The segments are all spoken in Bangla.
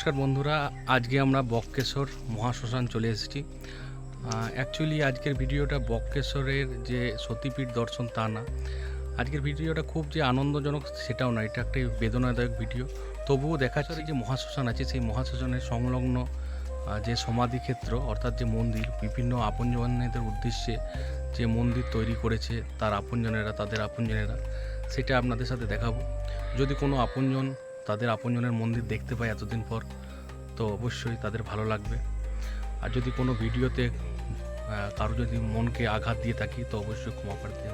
নমস্কার বন্ধুরা, আজকে আমরা বক্রেশ্বর মহাশ্মশান চলে এসেছি। অ্যাকচুয়ালি আজকের ভিডিওটা বক্রেশ্বরের যে সতীপীঠ দর্শন তা না। আজকের ভিডিওটা খুব যে আনন্দজনক সেটাও না, এটা একটা বেদনাদায়ক ভিডিও। তবুও দেখা যাচ্ছে যে মহাশ্মশান আছে, সেই মহাশ্মশানের সংলগ্ন যে সমাধিক্ষেত্র, অর্থাৎ যে মন্দির, বিভিন্ন আপনজনদের উদ্দেশ্যে যে মন্দির তৈরি করেছে তার আপনজনেরা, তাদের আপনজনেরা, সেটা আপনাদের সাথে দেখাবো। যদি কোনো আপনজন তাদের আপনজনের মন্দির দেখতে পাই এতদিন পর, তো অবশ্যই তাদের ভালো লাগবে। আর যদি কোনো ভিডিওতে কারও যদি মনকে আঘাত দিয়ে থাকি, তো অবশ্যই ক্ষমা করে দিই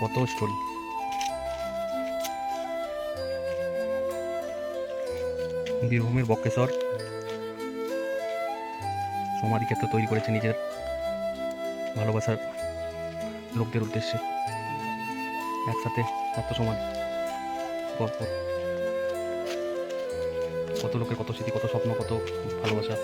কত স্টোরি বীরভূমের বক্রেশ্বর। সমাধি ক্ষেত্র তৈরি করেছে নিজের ভালোবাসার লোকদের উদ্দেশ্যে। একসাথে এত সমাধি কত লোকের কত স্মৃতি, কত স্বপ্ন, কত ভালোবাসা।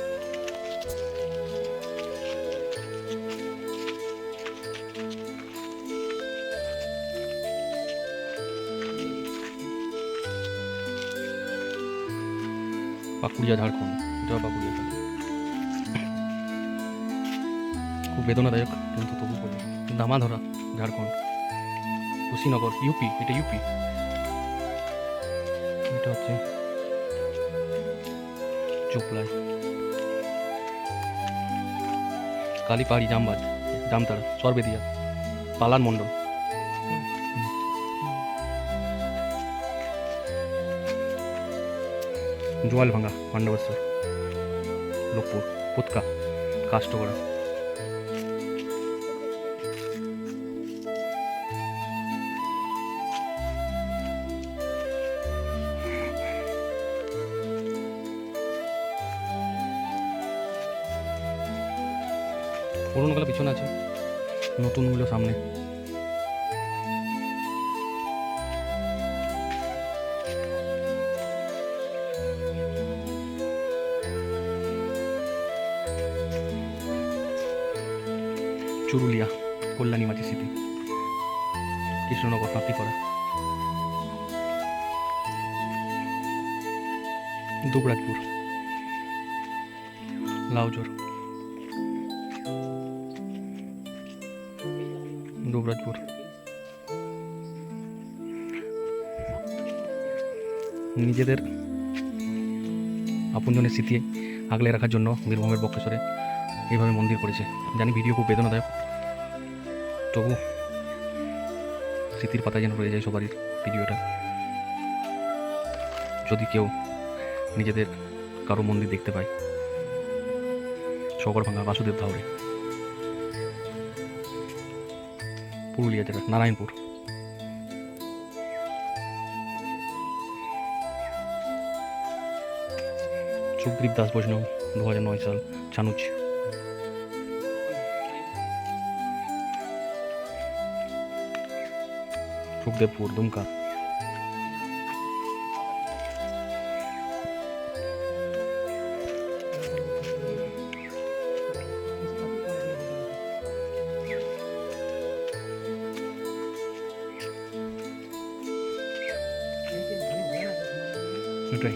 পাকুড়িয়া ঝাড়খণ্ড এটাও পাকুড়িয়া খুব বেদনাদায়ক কিন্তু তবু বলি। দামাধরা ঝাড়খণ্ড কুশিনগর ইউপি এটা ইউপি এটা হচ্ছে চুপলাই কালীপাহাড়ি জামবাজ জামতারা সর্বেদিয়া পালান মণ্ডল জোয়াল ভাঙা পাণ্ডবেশ্বর লোকপুর পুতকা কাষ্টগড়া পুরোনোগুলো পিছনে আছে নতুনগুলো সামনে। চুরুলিয়া কল্যাণী মাটি সিটি কৃষ্ণনগর হাতিপাড়া দুবরাজপুর। লাউজোর। দুবরাজপুর। নিজেদের আপনজনের স্মৃতি আগলে রাখার জন্য বীরভূমের বক্রেশ্বরে এইভাবে মন্দির করেছে। জানি ভিডিও খুব বেদনাদায়ক। তবু স্মৃতির পাতা যেন রয়ে যায় সবারই ভিডিওটা। যদি কেউ নিজেদের কারও মন্দির দেখতে পায় শকরভাঙ্গা বাসুদেব ধাওড়ে, পুরুলিয়া জেলা নারায়ণপুর। সুখদ্বীপ দাস বৈষ্ণব দু হাজার নয় সাল চানুচ সুখদেবপুর দুমকা এটাই